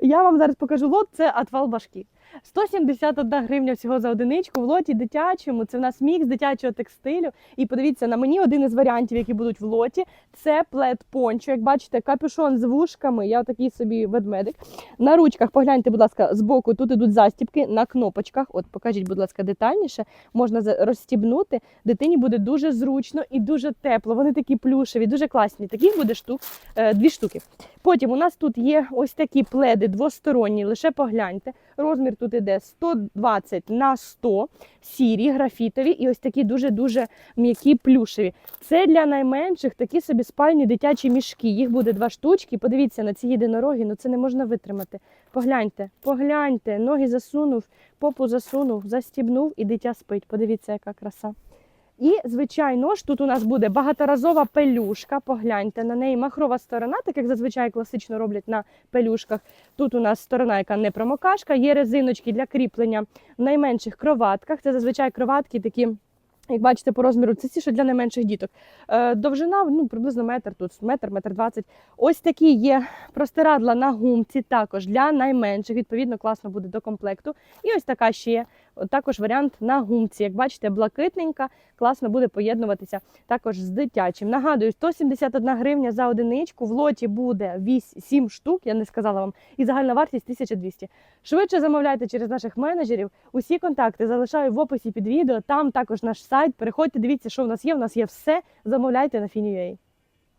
Я вам зараз покажу лот, це отвал башки. 171 гривня всього за одиничку в лоті дитячому. Це в нас мікс дитячого текстилю. І подивіться на мені один із варіантів, які будуть в лоті. Це плед пончо. Як бачите, капюшон з вушками. Я такий собі ведмедик. На ручках погляньте, будь ласка, збоку тут ідуть застібки на кнопочках. От покажіть, будь ласка, детальніше. Можна розстібнути. Дитині буде дуже зручно і дуже тепло. Вони такі плюшеві, дуже класні. Таких буде штук, е, дві штуки. Потім у нас тут є ось такі пледи двосторонні, лише погляньте. Розмір тут іде 120 на 100, сірі, графітові і ось такі дуже-дуже м'які плюшеві. Це для найменших такі собі спальні дитячі мішки. Їх буде два штучки. Подивіться на ці єдинороги, ну це не можна витримати. Погляньте, погляньте, ноги засунув, попу засунув, застібнув і дитя спить. Подивіться, яка краса. І, звичайно ж, тут у нас буде багаторазова пелюшка. Погляньте на неї махрова сторона, так як зазвичай класично роблять на пелюшках. Тут у нас сторона, яка не промокашка, є резиночки для кріплення в найменших кроватках. Це зазвичай кроватки такі. Як бачите, по розміру це що для найменших діток. Е, довжина ну, приблизно метр тут, метр, метр двадцять. Ось такі є простирадла на гумці, також для найменших. Відповідно, класно буде до комплекту. І ось така ще є. Також варіант на гумці. Як бачите, блакитненька, класно буде поєднуватися також з дитячим. Нагадую, 171 гривня за одиничку. В лоті буде 8, 7 штук, я не сказала вам, і загальна вартість 1200. Швидше замовляйте через наших менеджерів. Усі контакти залишаю в описі під відео. Там також наш сайт. Переходьте, дивіться, що в нас є. У нас є все. Замовляйте на Фінює.